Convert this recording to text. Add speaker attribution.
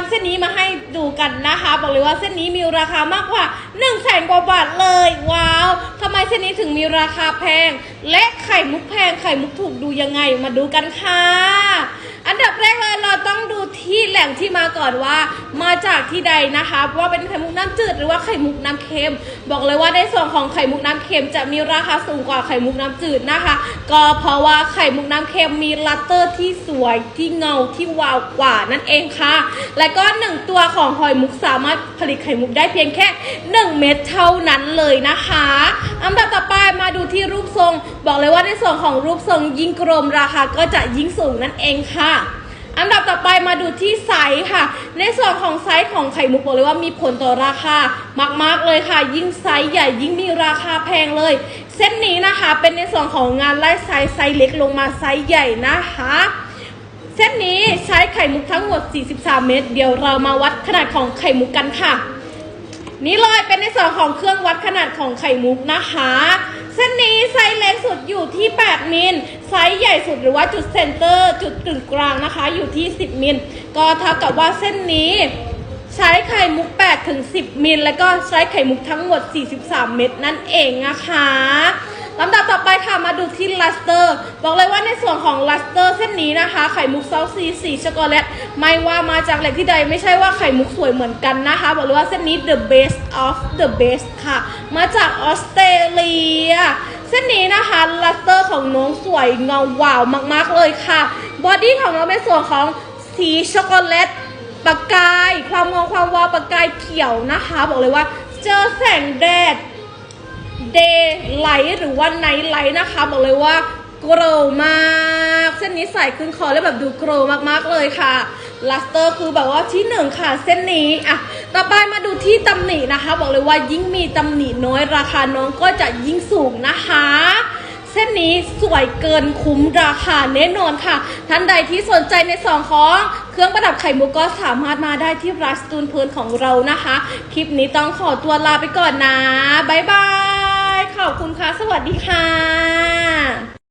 Speaker 1: ำเส้นนี้มาให้ดูกันนะคะ บอกเลยว่าเส้นนี้มีราคามากกว่า1นึ่งแสนกว่าบาทเลย ว้าวทำไมเส้นนี้ถึงมีราคาแพง และไข่มุกแพงไข่มุกถูกดูยังไงมาดูกันค่ะ อันดับแรกเลยเราต้องดูที่ แหล่งที่มาก่อนว่า มาจากที่ใดนะคะว่าเป็นไข่มุกน้ำจืดหรือว่าไข่มุกน้ำเค็ม บอกเลยว่าในส่วนของไข่มุกน้ำเค็มจะมีราคาสูงกว่าไข่มุกน้ำจืดนะคะ ก็เพราะว่าไข่มุกน้ำเค็มมีลัตเตอร์ที่สวยที่เงาที่วาวกว่านั่นเองค่ะ และก็หนึ่งตัวของหอยมุกสามารถผลิตไข่มุกได้เพียงแค่ 1 เม็ดเท่านั้นเลยนะคะ อันดับต่อไปมาดูที่รูปทรง บอกเลยว่าในส่วนของรูปทรงยิ่งกลมราคาก็จะยิ่งสูงนั่นเองค่ะ อันดับต่อไปมาดูที่ไซส์ค่ะ ในส่วนของไซส์ของไข่มุกบอกเลยว่ามีผลต่อราคามากๆเลยค่ะ ยิ่งไซส์ใหญ่ยิ่งมีราคาแพงเลย เส้นนี้นะคะเป็นในส่วนของงานไล่ไซส์ไซส์เล็กลงมาไซส์ใหญ่นะคะเส้นนี้ใช้ไข่มุกทั้งหมด 43 เม็ดเดี๋ยวเรามาวัดขนาดของไข่มุกกันค่ะ นี่เลยเป็นในส่วนของเครื่องวัดขนาดของไข่มุกนะคะ เส้นนี้ไซส์เล็กสุดอยู่ที่ 8 มิล ไซส์ใหญ่สุดหรือว่าจุดเซนเตอร์ จุดกึ่งกลางนะคะ อยู่ที่ 10 มิล ก็เท่ากับว่าเส้นนี้ใช้ไข่มุก 8 ถึง 10 มิล แล้วก็ใช้ไข่มุกทั้งหมด 43 เม็ดนั่นเองนะคะ ลำดับต่อไปค่ะมาดูที่ลัสเตอร์ บอกเลยว่าในส่วนของลัสเตอร์เส้นนี้นะคะ ไข่มุกซอสซีสีช็อกโกแลตไม่ว่ามาจากแหล่งที่ใดไม่ใช่ว่าไข่มุกสวยเหมือนกันนะคะ บอกเลยว่าเส้นนี้ the best of the best ค่ะ มาจากออสเตรเลียเส้นนี้นะคะลัสเตอร์ของน้องสวยเงาวาวมาก ๆ เลยค่ะบอดี้ของน้องเป็นส่วนของสีช็อกโกแลตประกาย ความงงความวาวประกายเขียวนะคะ บอกเลยว่า เจอแสงแดด เดย์ไลท์หรือว่าไนท์ไลท์นะคะบอกเลยว่าโกรมากเส้นนี้ใส่ขึ้นคอแล้วแบบดูโกรมากๆเลยค่ะลัสเตอร์คือแบบว่าที่หนึ่งค่ะเส้นนี้อะต่อไปมาดูที่ตำหนินะคะ บอกเลยว่ายิ่งมีตำหนิน้อยราคาน้องก็จะยิ่งสูงนะคะ เส้นนี้สวยเกินคุ้มราคาแน่นอนค่ะ ท่านใดที่สนใจในสองของเครื่องประดับไข่มุกก็สามารถมาได้ที่ร้านสตูนเพลินของเรานะคะ คลิปนี้ต้องขอตัวลาไปก่อนนะบ๊ายบาย ขอบคุณค่ะ สวัสดีค่ะ